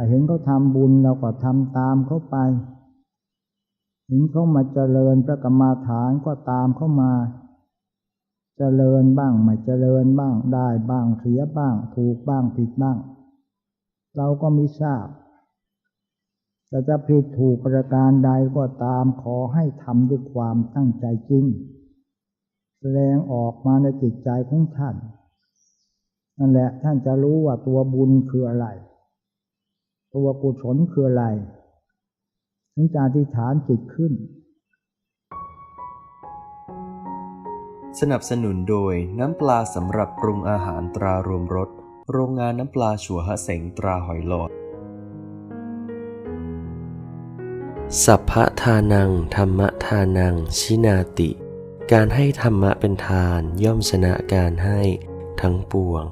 ถ้าเห็นเขาทำบุญเราก็ทำตามเขาไป เห็นเขามาเจริญพระกรรมาฐานก็ตามเขามา เจริญบ้างไม่เจริญบ้างได้บ้างเสียบ้าง ถูกบ้างผิดบ้าง เราก็ไม่ทราบแต่จะผิดถูกประการใดก็ตามขอให้ทำด้วยความตั้งใจจริง แสดงออกมาในจิตใจของท่าน นั่นแหละท่านจะรู้ว่าตัวบุญคืออะไร ตัวกุศลคืออะไร ถึงจะอธิษฐานจิตขึ้น สนับสนุนโดยน้ำปลาสำหรับปรุงอาหารตรารวมรสโรงงานน้ำปลาชัวฮะเสงตราหอยหลอด สัพพะทานัง ธรรมทานัง ชินาติ การให้ธรรมะเป็นทานย่อมชนะการให้ทั้งปวง